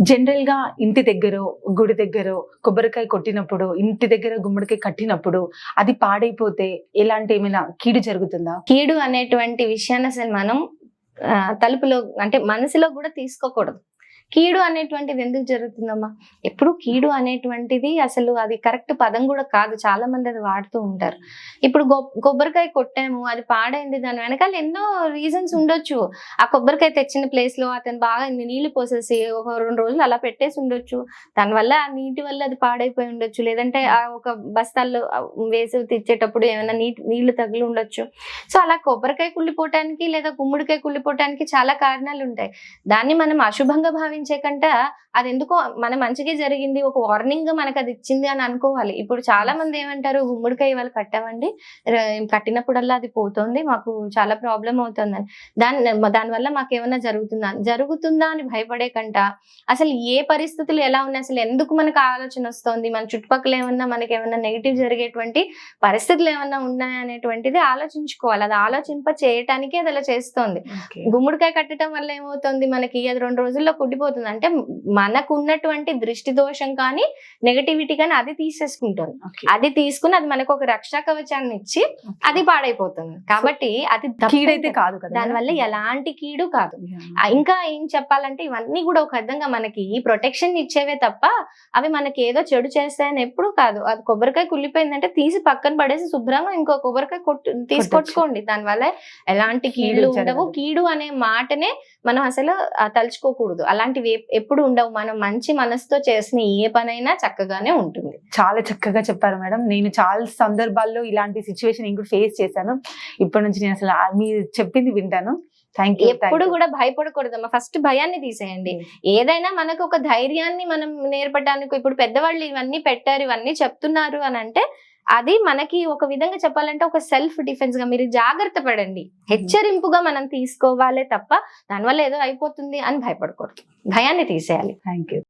జనరల్గా ఇంటి దగ్గర గుడి దగ్గర కొబ్బరికాయ కొట్టినప్పుడు ఇంటి దగ్గర గుమ్మడికాయ కట్టినప్పుడు అది పాడైపోతే ఎలాంటి ఏమైనా కీడు జరుగుతుందా? కీడు అనేటువంటి విషయాన్ని అసలు మనం ఆ, తలుపులో అంటే మనసులో కూడా తీసుకోకూడదు. కీడు అనేటువంటిది ఎందుకు జరుగుతుందమ్మా? ఎప్పుడు కీడు అనేటువంటిది అసలు అది కరెక్ట్ పదం కూడా కాదు. చాలా మంది అది వాడుతూ ఉంటారు. ఇప్పుడు కొబ్బరికాయ కొట్టాము అది పాడైంది దాని వెనకాల ఎన్నో రీజన్స్ ఉండొచ్చు. ఆ కొబ్బరికాయ తెచ్చిన ప్లేస్లో అతను బాగా నీళ్ళు పోసేసి ఒక రెండు రోజులు అలా పెట్టేసి ఉండొచ్చు. దానివల్ల ఆ నీటి వల్ల అది పాడైపోయి ఉండొచ్చు. లేదంటే ఆ ఒక బస్తాల్లో వేసి తెచ్చేటప్పుడు ఏమైనా నీటి నీళ్ళు తగిలి ఉండొచ్చు. సో అలా కొబ్బరికాయ కుళ్ళిపోవటానికి లేదా గుమ్మడికాయ కుళ్ళిపోవటానికి చాలా కారణాలు ఉంటాయి. దాన్ని మనం అశుభంగా భావించే కంట అది ఎందుకో మన మంచిగా జరిగింది ఒక వార్నింగ్ మనకు అది ఇచ్చింది అని అనుకోవాలి. ఇప్పుడు చాలా మంది ఏమంటారు గుమ్మడికాయ వాళ్ళు కట్టామండి కట్టినప్పుడల్లా అది పోతుంది మాకు చాలా ప్రాబ్లం అవుతుందని. దాని దానివల్ల మాకు ఏమైనా జరుగుతుందా? జరుగుతుందా అని భయపడే కంట అసలు ఏ పరిస్థితులు ఎలా ఉన్నాయి? అసలు ఎందుకు మనకు ఆలోచన వస్తుంది? మన చుట్టుపక్కల ఏమన్నా మనకి ఏమన్నా నెగిటివ్ జరిగేటువంటి పరిస్థితులు ఏమన్నా ఉన్నాయా అనేటువంటిది ఆలోచించుకోవాలి. అది ఆలోచింప చేయటానికి అది అలా చేస్తోంది. గుమ్మడికాయ కట్టడం వల్ల ఏమవుతుంది? మనకి అది రెండు రోజుల్లో కుట్టిపోతుంది అంటే మనకు ఉన్నటువంటి దృష్టి దోషం కానీ నెగటివిటీ కానీ అది తీసేసుకుంటుంది. అది తీసుకుని అది మనకు ఒక రక్షా కవచాన్ని ఇచ్చి అది పాడైపోతుంది. కాబట్టి అది. కీడైతే కాదు కదా దానివల్ల ఎలాంటి కీడు కాదు. ఇంకా ఏం చెప్పాలంటే ఇవన్నీ కూడా ఒక విధంగా మనకి ప్రొటెక్షన్ ఇచ్చేవే తప్ప అవి మనకి ఏదో చెడు చేస్తాయని ఎప్పుడు కాదు. అది కొబ్బరికాయ కుళ్ళిపోయిందంటే తీసి పక్కన పడేసి శుభ్రంగా ఇంకో కొబ్బరికాయ కొట్టు తీసి కొట్టుకోండి. దానివల్ల ఎలాంటి కీడు ఉండవు. కీడు అనే మాటనే మనం అసలు తలుచుకోకూడదు. అలాంటివి ఎప్- ఎప్పుడు ఉండవు. మనం మంచి మనసుతో చేసిన ఏ పనైనా చక్కగానే ఉంటుంది. చాలా చక్కగా చెప్పారు మేడం. నేను చాలా సందర్భాల్లో ఇలాంటి సిచ్యువేషన్ కూడా ఫేస్ చేశాను. ఇప్పటి నుంచి నేను అసలు మీరు చెప్పింది వింటాను. థ్యాంక్ యూ ఎప్పుడు కూడా భయపడకూడదమ్మా. ఫస్ట్ భయాన్ని తీసేయండి. ఏదైనా మనకు ఒక ధైర్యాన్ని మనం నేర్పడానికి ఇప్పుడు పెద్దవాళ్ళు ఇవన్నీ పెట్టారు ఇవన్నీ చెప్తున్నారు అని అంటే అది మనకి ఒక విధంగా చెప్పాలంటే ఒక సెల్ఫ్ డిఫెన్స్గా మీరు జాగ్రత్త పడండి. హెచ్చరింపుగా మనం తీసుకోవాలే తప్ప దానివల్ల ఏదో అయిపోతుంది అని భయపడకూడదు. భయాన్ని తీసేయాలి. Thank you